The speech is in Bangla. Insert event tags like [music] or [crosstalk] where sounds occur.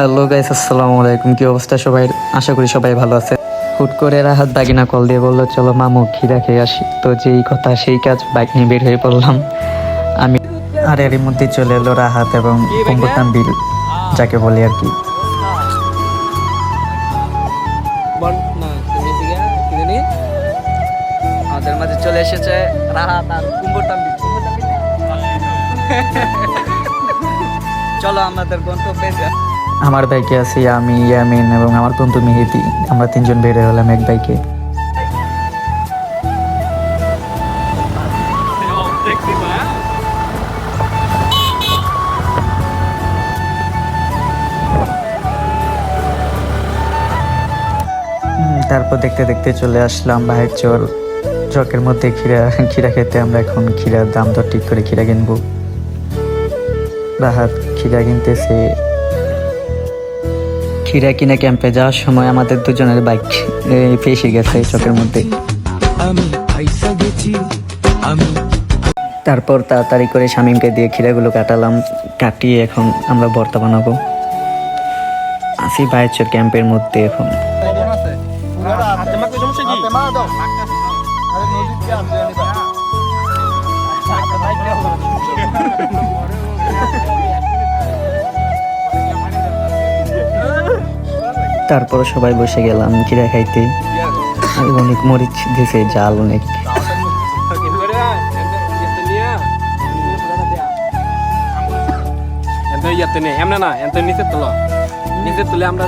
হ্যালো গাইস আসসালামু আলাইকুম। কি অবস্থা সবাই? আশা করি সবাই ভালো আছে। হুট করে রাহাত বাগিনা কল দিয়ে বলল, চলো মামু, খিদা খেয়ে আসি। তো যেই কথা, সেই কাজ বাইক নিয়ে বের হয়ে পড়লাম। আমি আর এর মধ্যে চলে এলো রাহাত এবং কম্পুটাম বিল, যাকে বলি আর কি। আমাদের মাঝে চলে এসেছে রাহাত আর বিল। [laughs] চলো, আমাদের গন্তব্যে আমার বাইকে আছি আমি ইয়ামিন এবং আমার বন্ধু মেহেদি। আমরা তিনজন বের হলাম এক বাইকে তারপর দেখতে দেখতে চলে আসলাম বাহের চর। ট্রকের মধ্যে খিরা খিরা খেতে আমরা এখন খিরার দাম দর ঠিক করে খিরা কিনবো। রাহাত খিরা কিনতেছে। কিনে ক্যাম্পে যাওয়ার সময় আমাদের দুজনের বাইক ফেসে গেছে চকের মধ্যে। আমি আইসা গেছি আমি তারপর তাড়াতাড়ি করে শামিমকে দিয়ে খিরাগুলো কাটালাম কাটিয়ে এখন আমরা ভর্তা বানাবো। আসি বাইচর ক্যাম্পের মধ্যে এখন। তারপর সবাই বসে গেলাম চিড়া খাইতে। অনেক মরিচ দিছে, জাল অনেক। এমন না এত নিচে তোলো। নিচে তুলে আমরা